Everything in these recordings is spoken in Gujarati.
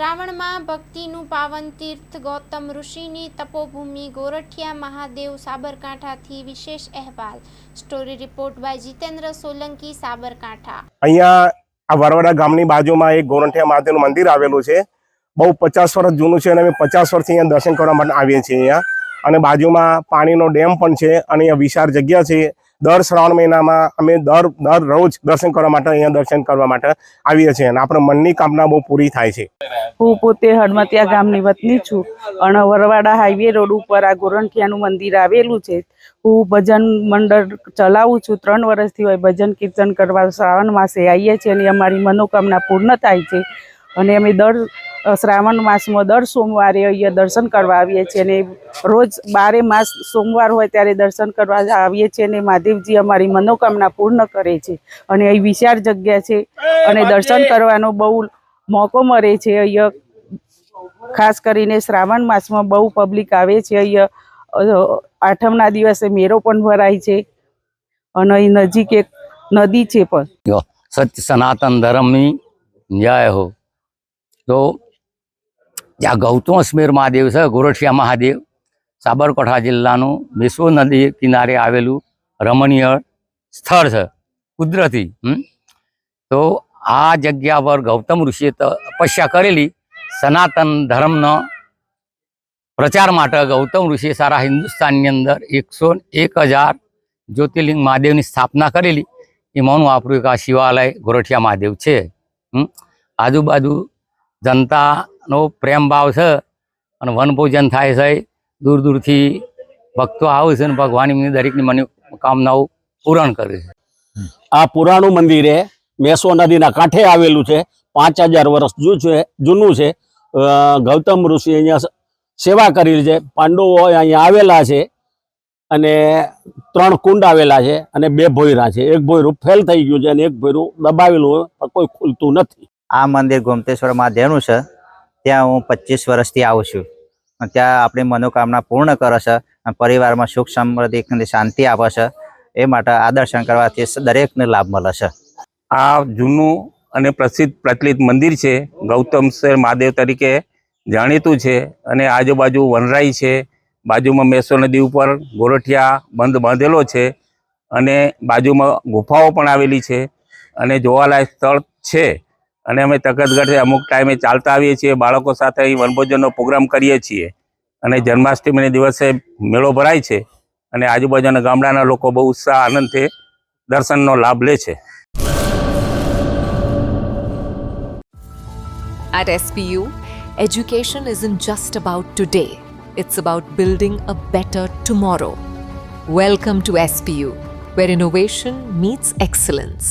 શ્રાવણમાં ભક્તિનું પાવન તીર્થ ગૌતમ ઋષિની તપોભૂમિ ગોરઠિયા મહાદેવ સાબરકાંઠાથી વિશેષ અહેવાલ. Story report by Jitendra Solanki, Sabarkantha. અહીંયા આ વરવડા ગામની બાજુમાં એક ગોરઠિયા મહાદેવનું મંદિર આવેલું છે. બહુ પચાસ વર્ષ જૂનું છે અને અમે પચાસ વર્ષથી અહીંયા દર્શન કરવા માટે આવીએ છીએ અહીંયા. અને બાજુમાં પાણીનો ડેમ પણ છે અને અહીંયા વિશાળ જગ્યા છે. દર શ્રાવણ મહિનામાં અમે દર દર રોજ દર્શન કરવા માટે અહીંયા દર્શન કરવા માટે આવીએ છીએ અને આપણા મનની કામના બહુ પૂરી થાય છે. હું પોતે હડમતિયા ગામની વતની છું. અને વરવાડા હાઈવે રોડ ઉપર આ ગોરંઠિયાનું મંદિર આવેલું છે. હું ભજન મંડળ ચલાવું છું. ત્રણ વર્ષથી હોય ભજન કીર્તન કરવા શ્રાવણ માસે આવીએ છીએ અને અમારી મનોકામના પૂર્ણ થાય છે. અને અમે દર શ્રાવણ માસમાં દર સોમવારે અહીંયા દર્શન કરવા આવીએ છીએ અને રોજ બારે માસ સોમવાર હોય ત્યારે દર્શન કરવા આવીએ છીએ અને મહાદેવજી અમારી મનોકામના પૂર્ણ કરે છે. અને અહીં વિશાળ જગ્યા છે અને દર્શન કરવાનો બહુ મોકો મળે છે. અહીંયા ખાસ કરીને શ્રાવણ માસમાં બહુ પબ્લિક આવે છે. અહીંયા આઠમના દિવસે મેળો પણ ભરાય છે અને અહીં નજીક એક નદી છે પણ. સત્ય સનાતન ધર્મની જય હો, તો ત્યાં ગૌતમસ્મેર મહાદેવ છે, ગોરઠિયા મહાદેવ, સાબરકાંઠા જિલ્લાનું વિશ્વ નદી કિનારે આવેલું રમણીય સ્થળ છે, કુદરતી? તો આ જગ્યા પર ગૌતમ ઋષિએ તપસ્યા કરેલી સનાતન ધર્મનો પ્રચાર માટે ગૌતમ ઋષિએ સારા હિન્દુસ્તાનની અંદર એકસો એક હજાર જ્યોતિર્લિંગ મહાદેવની સ્થાપના કરેલી એમાંનું આપણું એક આ શિવાલય ગોરઠિયા મહાદેવ છે? આજુબાજુ જનતાનો પ્રેમ ભાવ છે અને વનભોજન થાય છે દૂર દૂરથી ભક્તો આવે છે અને ભગવાનની દરેકની મનોકામનાઓ પૂરણ કરે છે. આ પુરાણું મંદિર મેસો નદીના કાંઠે આવેલું છે, પાંચ હજાર વર્ષ જૂ છે, જૂનું છે. ગૌતમ ઋષિ અહીંયા સેવા કરેલી છે. પાંડવો અહીંયા આવેલા છે અને ત્રણ કુંડ આવેલા છે અને બે ભોયરા છે. એક ભોયરું ફેલ થઈ ગયું છે અને એક ભોયરું દબાવેલું પણ કોઈ ખુલતું નથી. આ મંદિર ગોમતેશ્વર મહાદેવનું છે. ત્યાં હું પચીસ વર્ષથી આવું છું. ત્યાં આપણી મનોકામના પૂર્ણ કરે છે અને પરિવારમાં સુખ સમૃદ્ધિ શાંતિ આપે છે. એ માટે આ દર્શન કરવાથી દરેકને લાભ મળે છે. આ જૂનું અને પ્રસિદ્ધ પ્રચલિત મંદિર છે ગૌતમશ્વર મહાદેવ તરીકે જાણીતું છે. અને આજુબાજુ વનરાઈ છે. બાજુમાં મેસો નદી ઉપર ગોરઠિયા બંધ બાંધેલો છે. અને બાજુમાં ગુફાઓ પણ આવેલી છે. અને જોવાલાયક સ્થળ છે. અને અમે તકતગઢે અમુક ટાઈમે ચાલતા આવીએ છીએ બાળકો સાથે અહીં વનભોજનનો પ્રોગ્રામ કરીએ છીએ અને જન્માષ્ટમીને દિવસે મેળો ભરાય છે અને આજુબાજુના ગામડાના લોકો બહુ ઉત્સાહ આનંદથી દર્શનનો લાભ લે છે At SPU, education isn't just about today, it's about building a better tomorrow. Welcome to SPU, where innovation meets excellence.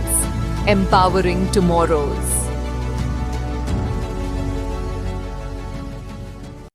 Empowering Tomorrows.